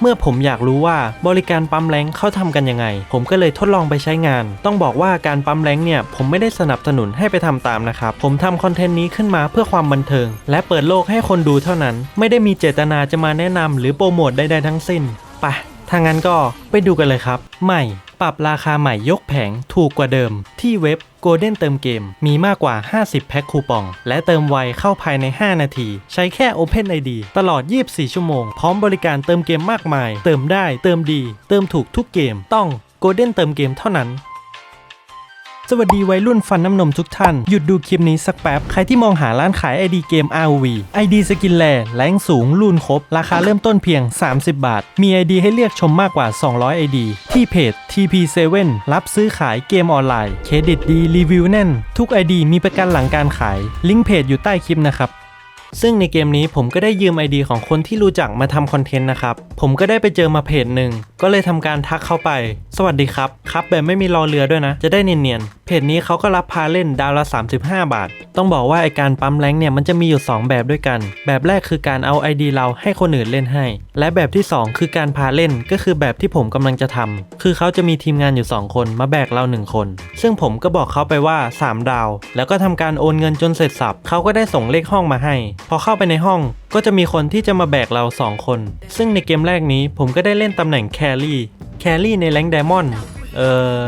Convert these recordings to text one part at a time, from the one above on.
เมื่อผมอยากรู้ว่าบริการปั๊มแรงเขาทำกันยังไง ผมก็เลยทดลองไปใช้งาน ต้องบอกว่าการปั๊มแรงเนี่ยผมไม่ได้สนับสนุนให้ไปทำตามนะครับ ผมทำคอนเทนต์นี้ขึ้นมาเพื่อความบันเทิง และเปิดโลกให้คนดูเท่านั้น ไม่ได้มีเจตนาจะมาแนะนำหรือโปรโมทใดๆทั้งสิ้น ไปถ้างั้นก็ไปดูกันเลยครับ ใหม่ ปรับราคาใหม่ยกแผงถูกกว่าเดิม ที่เว็บ Golden เติมเกม มีมากกว่า 50 แพ็คคูปอง และเติมไวเข้าภายใน 5 นาที ใช้แค่ Open ID ตลอด 24 ชั่วโมง พร้อมบริการเติมเกมมากมาย เติมได้ เติมดี เติมถูกทุกเกม ต้อง Golden เติมเกมเท่านั้น สวัสดีวัยรุ่นฟันน้ำนมทุกท่าน หยุดดูคลิปนี้สักแป๊บ ใครที่มองหาร้านขาย ID เกม ROV ID สกินแลแรงสูงรุ่นครบ ราคาเริ่มต้นเพียง 30 บาท มี ID ให้เลือกชมมากกว่า 200 ID ที่เพจ TP7 รับซื้อขายเกมออนไลน์ เครดิตดีรีวิวแน่น ทุก ID มีประกันหลังการขาย ลิงก์เพจอยู่ใต้คลิปนะครับซึ่งในเกมนี้ผมก็ได้ยืม ID ของคนที่รู้จักมาทำคอนเทนต์นะครับ ผมก็ได้ไปเจอมาเพจหนึ่ง ก็เลยทำการทักเข้าไป สวัสดีครับ ครับแบบไม่มีรอเรือด้วยนะ จะได้เนียนๆ เพจนี้เขาก็รับพาเล่นดาวละ 35 บาท ต้องบอกว่าไอการปั๊มแรงเนี่ยมันจะมีอยู่ 2 แบบด้วยกัน แบบแรกคือการเอา ID เราให้คนอื่นเล่นให้ และแบบที่ 2 คือการพาเล่นก็คือแบบที่ผมกำลังจะทำคือเขาจะมีทีมงานอยู่ 2 คนมาแบกเรา 1 คน ซึ่งผมก็บอกเขาไปว่า 3 ดาว แล้วก็ทำการโอนเงินจนเสร็จสับเขาก็ได้ส่งเลขห้องมาให้ พอเข้าไปในห้องก็จะมีคนที่จะมาแบกเรา 2 คน ซึ่งในเกมแรกนี้ผมก็ได้เล่นตำแหน่งแครี่ แครี่ในแรงไดมอนด์ เออ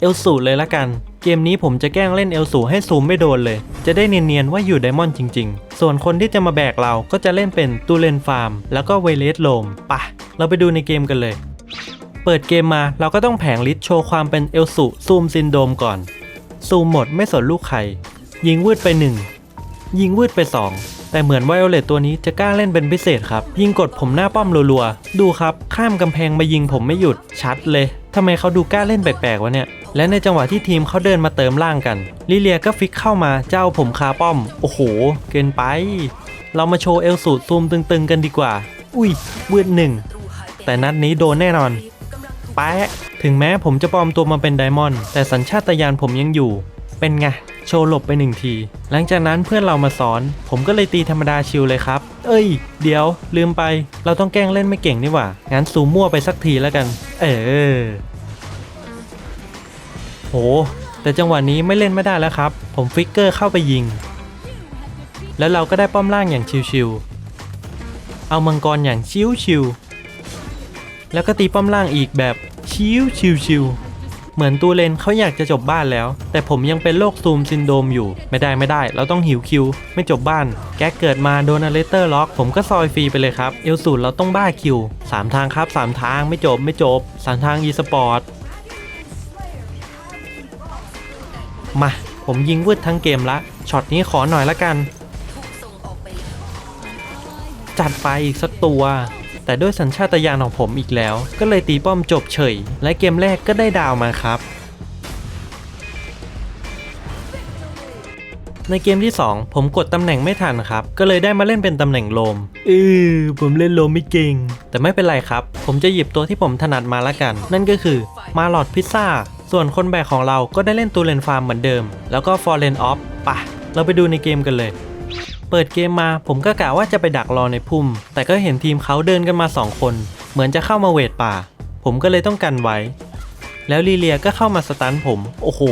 เอลสูเลยละกัน เกมนี้ผมจะแกล้งเล่นเอลสูให้ซูมไม่โดนเลย จะได้เนียนๆว่าอยู่ไดมอนด์จริง ๆ ส่วนคนที่จะมาแบกเราก็จะเล่นเป็นตูเลนฟาร์ม แล้วก็เวเลสโลมปะเราไปดูในเกมกันเลย เปิดเกมมาเราก็ต้องแผงลิสต์โชว์ความเป็นเอลสูซูมซินโดมก่อน ซูมหมดไม่สนลูกใครยิงวืดไป 1 ยิงวืดไป 2 แต่เหมือนไวโอเลตตัวนี้จะกล้าเล่นเป็นพิเศษครับ ยิงกดผมหน้าป้อมรัวๆ ดูครับ ข้ามกำแพงมายิงผมไม่หยุดชัดเลยทำไมเขาดูกล้าเล่นแปลกๆวะเนี่ย และในจังหวะที่ทีมเขาเดินมาเติมล่างกัน ลิเลียก็ฟิกเข้ามาเจ้าผมคาป้อม โอ้โห เกินไป เรามาโชว์เอลสูตรซูมตึงๆกันดีกว่า อุ้ยวืดหนึ่ง แต่นัดนี้โดนแน่นอน แปะ ถึงแม้ผมจะปลอมตัวมาเป็นไดมอนด์แต่สัญชาตญาณผมยังอยู่ เป็นไง โชว์หลบไปหนึ่งที หลังจากนั้นเพื่อนเรามาสอน ผมก็เลยตีธรรมดาชิลเลยครับ เอ้ย เดี๋ยว ลืมไป เราต้องแกล้งเล่นไม่เก่งนี่หว่า งั้นซูมมั่วไปสักทีแล้วกัน เออ โห แต่จังหวะนี้ไม่เล่นไม่ได้แล้วครับ ผมฟิกเกอร์เข้าไปยิง แล้วเราก็ได้ป้อมล่างอย่างชิวๆ เอามังกรอย่างชิวๆ แล้วก็ตีป้อมล่างอีกแบบชิวชิวชิวเหมือนตูเลนเขาอยากจะจบบ้านแล้ว แต่ผมยังเป็นโรคซูมซินโดมอยู่ ไม่ได้ไม่ได้ เราต้องหิวคิว ไม่จบบ้าน แกเกิดมาโดนอเลเตอร์ล็อก ผมก็ซอยฟรีไปเลยครับ เอลสูตรเราต้องบ้าคิว 3 ทางครับ 3 ทางไม่จบไม่จบ 3 ทาง e สปอร์ต มา ผมยิงวืดทั้งเกมละ ช็อตนี้ขอหน่อยละกัน จัดไปอีกสักตัว แต่ด้วยสัญชาตญาณของผมอีกแล้ว ก็เลยตีป้อมจบเฉย และเกมแรกก็ได้ดาวมาครับ ในเกมที่ 2 ผมกดตำแหน่งไม่ทันครับ ก็เลยได้มาเล่นเป็นตำแหน่งโลมเออผมเล่นโลมไม่เก่ง แต่ไม่เป็นไรครับ ผมจะหยิบตัวที่ผมถนัดมาละกัน นั่นก็คือมาลอดพิซซ่า ส่วนคนแบกของเราก็ได้เล่นตูเลนฟาร์มเหมือนเดิม แล้วก็ฟอร์เรนออฟปะเราไปดูในเกมกันเลย เปิดเกมมาผมก็กะว่าจะไปดักรอในพุ่ม แต่ก็เห็นทีมเขาเดินกันมา 2 คน เหมือนจะเข้ามาเวทป่า ผมก็เลยต้องกันไว้ แล้วลีเลียก็เข้ามาสตันผม โอ้โห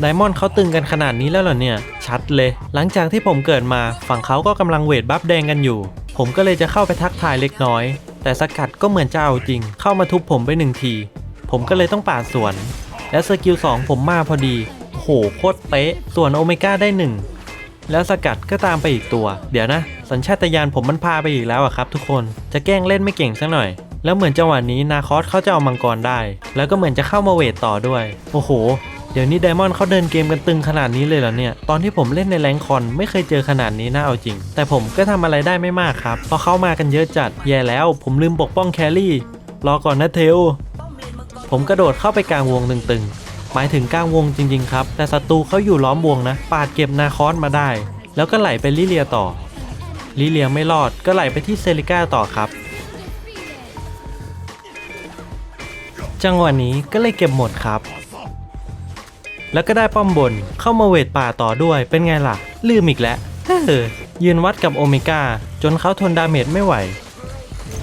ไดมอนด์เขาตึงกันขนาดนี้แล้วเหรอเนี่ย ชัดเลย หลังจากที่ผมเกิดมาฝั่งเขาก็กำลังเวทบัฟแดงกันอยู่ ผมก็เลยจะเข้าไปทักทายเล็กน้อย แต่สกัดก็เหมือนจะเอาจริง เข้ามาทุบผมไปหนึ่งที ผมก็เลยต้องปาดสวน และสกิล2ผมมาพอดี โหโคตรเป๊ะ ส่วนโอเมก้าได้หนึ่งแล้วสกัดก็ตามไปอีกตัว เดี๋ยวนะ สัญชาตญาณผมมันพาไปอีกแล้วอะครับ ทุกคน จะแกล้งเล่นไม่เก่งสักหน่อย แล้วเหมือนจังหวะนี้นาคอสเขาจะเอามังกรได้ แล้วก็เหมือนจะเข้ามาเวทต่อด้วย โอ้โห เดี๋ยวนี้ไดมอนด์เขาเดินเกมกันตึงขนาดนี้เลยเหรอเนี่ย ตอนที่ผมเล่นในแรงคอนไม่เคยเจอขนาดนี้นะเอาจริง แต่ผมก็ทำอะไรได้ไม่มากครับ เพราะเขามากันเยอะจัด แย่แล้ว ผมลืมปกป้องแครี่ รอก่อนนะเทล ผมกระโดดเข้าไปกลางวงตึงๆ หมายถึงกลางวงจริงๆครับ แต่ศัตรูเขาอยู่ล้อมวงนะ ปาดเก็บนาคอสมาได้ แล้วก็ไหลไปลิเลียต่อ ลิเลียไม่รอดก็ไหลไปที่เซริก้าต่อครับ จังหวะนี้ก็เลยเก็บหมดครับ แล้วก็ได้ป้อมบนเข้ามาเวทป่าต่อด้วยเป็นไงล่ะ ลืมอีกแล้วเฮ้อยืนวัดกับโอเมก้าจนเขาทนดาเมจไม่ไหว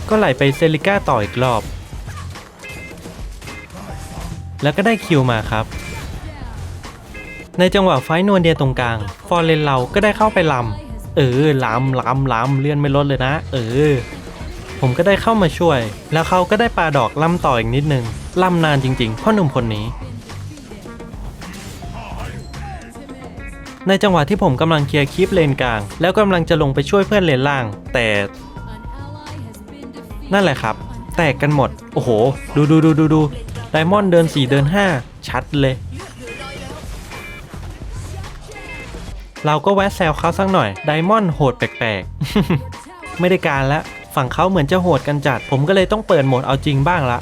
ก็ไหลไปเซริก้าต่ออีกรอบ แล้วก็ได้คิวมาครับ ในจังหวะไฟนวลเดียตรงกลาง ฟอร์เรนเราก็ได้เข้าไปลำเออลำลำลำเลื่อนไม่ลดเลยนะ เออ ผมก็ได้เข้ามาช่วย แล้วเขาก็ได้ปาดอกลำต่ออีกนิดนึงลำนานจริงๆพ่อหนุ่มคนนี้ในจังหวะที่ผมกำลังเคลียร์คลิปเลนกลาง แล้วกำลังจะลงไปช่วยเพื่อนเลนล่าง แต่นั่นแหละครับ แตกกันหมด โอ้โห ดูดูดูดูดู ดมอนด์เดิน 4 เดิน 5 ชัดเลย เราก็แวะแซวเขาสักหน่อยไดมอนด์โหดแปลกๆ ไม่ได้การแล้วฝั่งเขาเหมือนจะโหดกันจัด ผมก็เลยต้องเปิดโหมดเอาจริงบ้างละ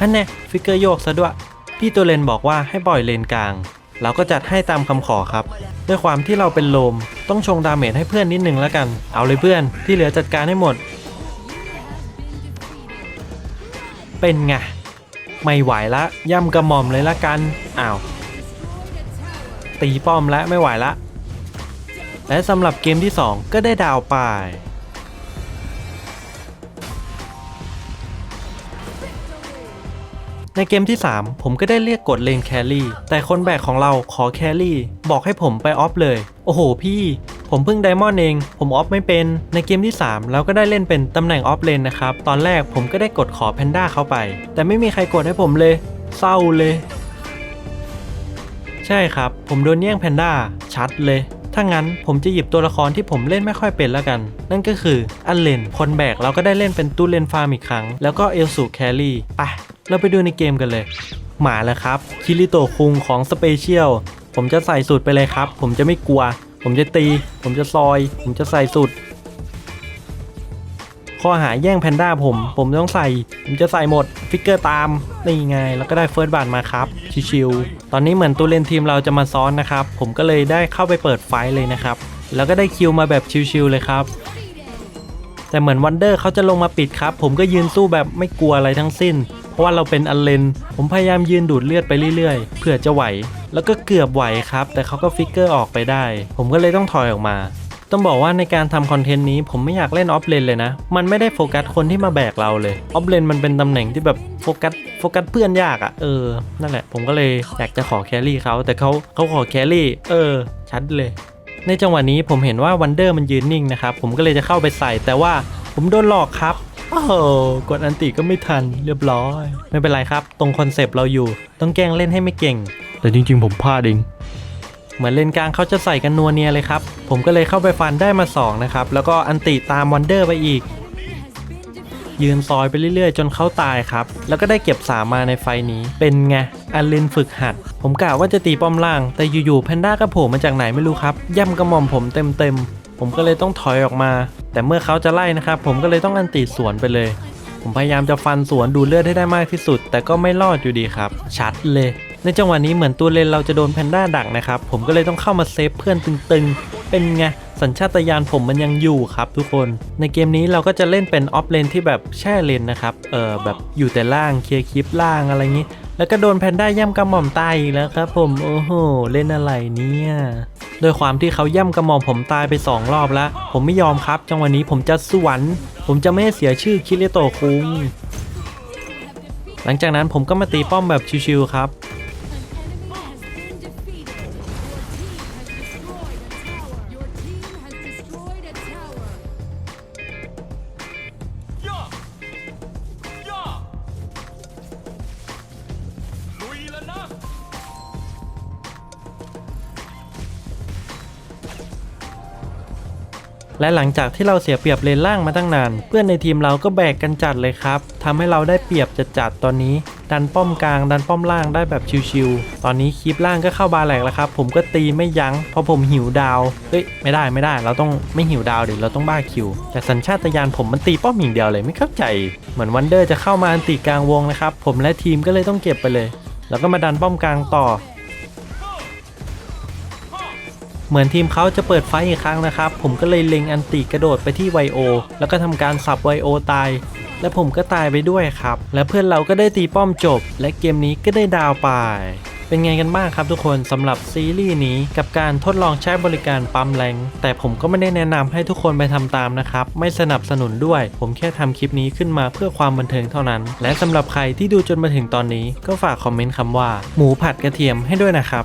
ฮันแน่ฟิกเกอร์โยกซะด้วยพี่ตัวเลนบอกว่าให้ปล่อยเลนกลาง เราก็จัดให้ตามคำขอครับ ด้วยความที่เราเป็นโลม ต้องชงดาเมจให้เพื่อนนิดนึงแล้วกัน เอาเลยเพื่อนที่เหลือจัดการให้หมด เป็นไง ไม่ไหวละย่ำกระหม่อมเลยละกัน อ้าว ตีป้อมแล้วไม่ไหวละ และสำหรับเกมที่ 2 ก็ได้ดาวไป ในเกมที่ 3 ผมก็ได้เรียกกดเลนแครี่ แต่คนแบกของเราขอแครี่ บอกให้ผมไปออฟเลย โอ้โหพี่ ผมเพิ่งไดมอนด์เอง ผมออฟไม่เป็น ในเกมที่ 3 เราก็ได้เล่นเป็นตำแหน่งออฟเลนนะครับ ตอนแรกผมก็ได้กดขอแพนด้าเข้าไป แต่ไม่มีใครกดให้ผมเลย เศร้าเลย ใช่ครับ ผมโดนแย่งแพนด้าชัดเลยถ้างั้นผมจะหยิบตัวละครที่ผมเล่นไม่ค่อยเป็นแล้วกัน นั่นก็คืออันเลนคนแบกเราก็ได้เล่นเป็นตู้เลนฟาร์มอีกครั้ง แล้วก็เอลสูแครี่ไป เราไปดูในเกมกันเลย หมาแล้วครับ คิริโตคุงของสเปเชียล ผมจะใส่สูตรไปเลยครับ ผมจะไม่กลัว ผมจะตี ผมจะซอย ผมจะใส่สูตรข้อหาแย่งแพนด้าผม ผมต้องใส่ ผมจะใส่หมด ฟิกเกอร์ตาม นี่ไง แล้วก็ได้เฟิร์สบัตมาครับ ชิวๆ ตอนนี้เหมือนตัวเล่นทีมเราจะมาซ้อนนะครับ ผมก็เลยได้เข้าไปเปิดไฟเลยนะครับ แล้วก็ได้คิวมาแบบชิวๆเลยครับแต่เหมือนวันเดอร์เขาจะลงมาปิดครับ ผมก็ยืนสู้แบบไม่กลัวอะไรทั้งสิ้น เพราะว่าเราเป็นอันเลน ผมพยายามยืนดูดเลือดไปเรื่อยๆเผื่อจะไหว แล้วก็เกือบไหวครับ แต่เขาก็ฟิกเกอร์ออกไปได้ ผมก็เลยต้องถอยออกมาต้องบอกว่าในการทำคอนเทนต์นี้ผมไม่อยากเล่นออฟเลนเลยนะ มันไม่ได้โฟกัสคนที่มาแบกเราเลยออฟเลนมันเป็นตำแหน่งที่แบบโฟกัสโฟกัสเพื่อนยากอะ่ะเออ นั่นแหละ ผมก็เลยอยากจะขอแครี่เขาแต่เขาเขาขอแครี่ เออ ชัดเลย ในจังหวะนี้ผมเห็นว่าวันเดอร์มันยืนนิ่งนะครับ ผมก็เลยจะเข้าไปใส่แต่ว่าผมโดนหลอกครับ โอ้โหกดอันติก็ไม่ทันเรียบร้อย ไม่เป็นไรครับ ตรงคอนเซปต์เราอยู่ ต้องแกล้งเล่นให้ไม่เก่ง แต่จริงๆ ผมพลาดเองเหมือนเลนกลางเขาจะใส่กันนัวเนียเลยครับ ผมก็เลยเข้าไปฟันได้มา 2 นะครับ แล้วก็อันติตามวันเดอร์ไปอีก ยืนซอยไปเรื่อยๆ จนเขาตายครับ แล้วก็ได้เก็บสามมาในไฟนี้ เป็นไง อันเลนฝึกหัด ผมกะว่าจะตีป้อมล่าง แต่อยู่ๆแพนด้าก็โผล่มาจากไหนไม่รู้ครับ ย่ำกระหม่อมผมเต็มๆ ผมก็เลยต้องถอยออกมา แต่เมื่อเขาจะไล่นะครับ ผมก็เลยต้องอันติสวนไปเลย ผมพยายามจะฟันสวนดูเลือดให้ได้มากที่สุด แต่ก็ไม่รอดอยู่ดีครับ ชัดเลย ในจังหวะนี้เหมือนตัวเลนเราจะโดนแพนด้าดักนะครับ ผมก็เลยต้องเข้ามาเซฟเพื่อนตึงๆ เป็นไงสัญชาตญาณผมมันยังอยู่ครับทุกคน ในเกมนี้เราก็จะเล่นเป็นออฟเลนที่แบบแช่เลนนะครับ เออแบบอยู่แต่ล่างเคลียร์คลิปล่างอะไรอย่างนี้ แล้วก็โดนแพนด้าย่ำกระหม่อมตายอีกแล้วครับ ผม โอ้โห เล่นอะไรเนี่ย ด้วยความที่เขาย่ำกระหม่อมผมตายไป 2 รอบแล้ว ผมไม่ยอมครับ จังหวะนี้ผมจะสวร์ผมจะไม่ให้เสียชื่อคิริโตคุงหลังจากนั้นผมก็มาตีป้อมแบบชิวๆครับ และหลังจากที่เราเสียเปรียบเลนล่างมาตั้งนาน เพื่อนในทีมเราก็แบกกันจัดเลยครับทำให้เราได้เปรียบจัดจัดตอนนี้ ดันป้อมกลาง ดันป้อมล่างได้แบบชิวๆตอนนี้คลิปล่างก็เข้าบาแหลกแล้วครับ ผมก็ตีไม่ยั้งเพราะผมหิวดาวเอ้ยไม่ได้ไม่ได้ เราต้องไม่หิวดาวดิเราต้องบ้าคิว แต่สัญชาตญาณผมมันตีป้อมอย่างเดียวเลยไม่เข้าใจเหมือนวันเดอร์จะเข้ามาอันตีกลางวงนะครับผมและทีมก็เลยต้องเก็บไปเลย แล้วก็มาดันป้อมกลางต่อ เหมือนทีมเขาจะเปิดไฟอีกครั้งนะครับ ผมก็เลยเล็งอันติกระโดดไปที่ไวโอแล้วก็ทำการสับไวโอตาย และผมก็ตายไปด้วยครับ และเพื่อนเราก็ได้ตีป้อมจบ และเกมนี้ก็ได้ดาวไปเป็นไงกันบ้างครับทุกคนสำหรับซีรีส์นี้กับการทดลองใช้บริการปั๊มแรงแต่ผมก็ไม่ได้แนะนำให้ทุกคนไปทำตามนะครับ ไม่สนับสนุนด้วย ผมแค่ทำคลิปนี้ขึ้นมาเพื่อความบันเทิงเท่านั้น และสำหรับใครที่ดูจนมาถึงตอนนี้ก็ฝากคอมเมนต์คำว่า หมูผัดกระเทียมให้ด้วยนะครับ